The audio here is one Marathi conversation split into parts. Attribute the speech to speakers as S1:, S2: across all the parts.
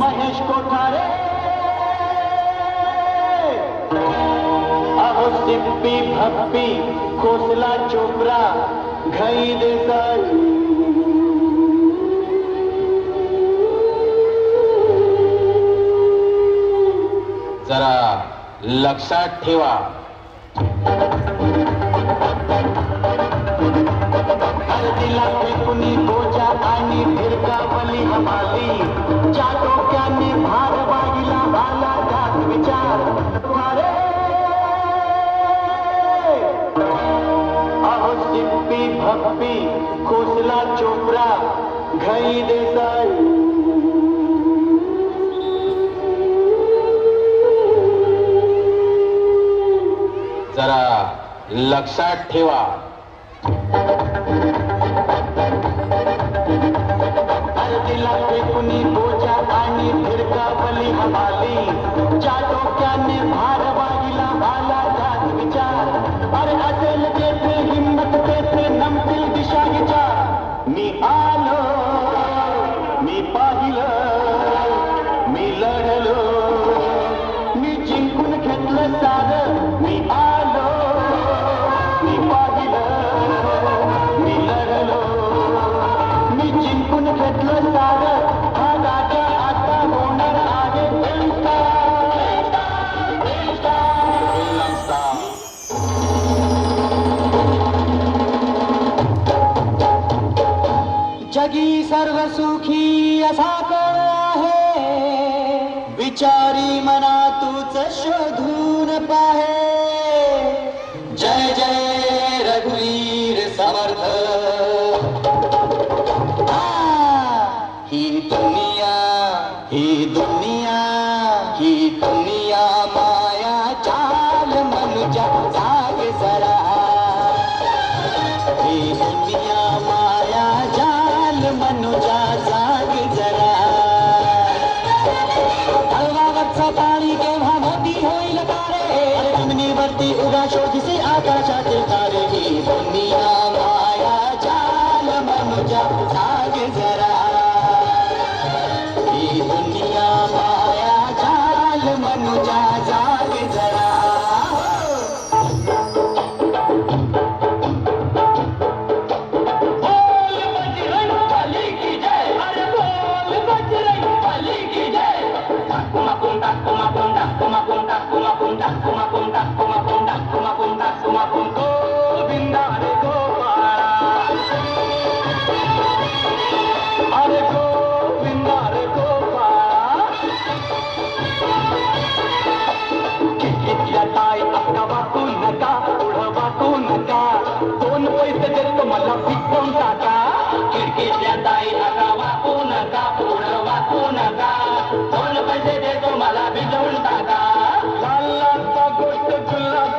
S1: महेश कोठारे। अहो सिप्पी भप्पी खोसला चोपरा घई देसाई। जरा लक्षात ठेवा. हळदीला फेकुनी बोजा आणि भिरकावली हमाली. ज्या सिप्पी भप्पी खोसला चोपरा घई देसाई. जरा लक्षात ठेवा. जगी सर्व सुखी असा कळ आहे. विचारी मना तूच शोधून पाहे. जय जय रघुवीर समर्थ. ही दुनिया ही दुनिया ही दुनिया तारी पाणी केव्हा मोठी होईल तारे? जमिनीवरती उगा शोधीसे आकाशातील तारे ही दुनिया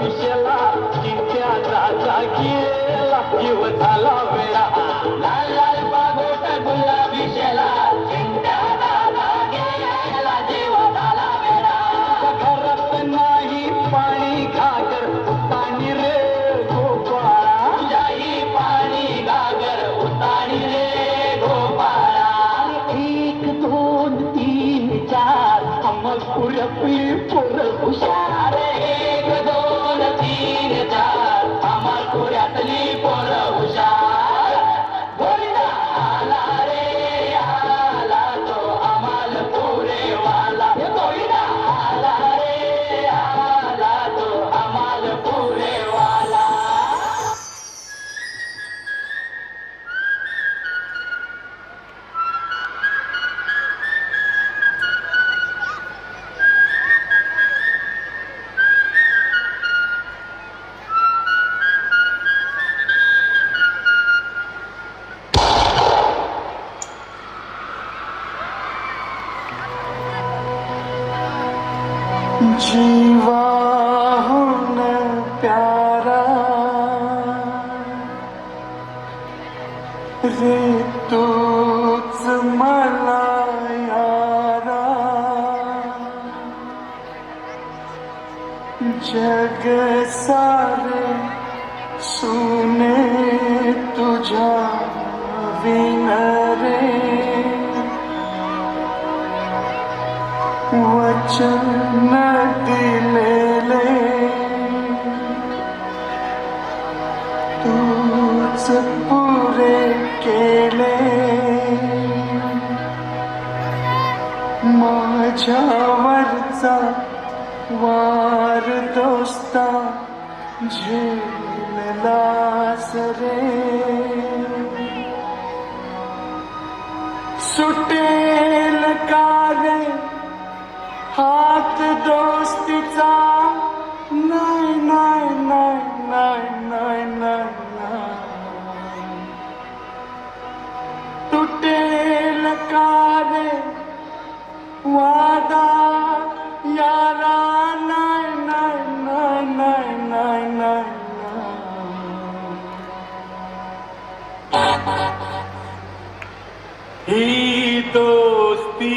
S1: गुलाबी शेला चिंत्या राजा गेला. जीव झाला वेळा. लाल लाल बागोट गुलाबी शेला घरात नाही पाणी घागर उताणी रे गोपाळा. जाई पाणी घागर उताणी रे गोपाळा. एक दोन तीन चार. मग पुरपली पोर हुशार
S2: जीवाहून प्यारा रे तूच मला यारा जग सारे सुने तुझ्या विन वचन दिलेले तूच पुरे केले. माझ्यावरचा वार दोस्ता झेललास रे. सुटेल का रे? हात दोस्तीचा नाही नाही नाही नाही नाही नाही नाही. तुटेल का रे वादा यारा नाही नाही नाही नाही नाही नाही नाही ही दोस्ती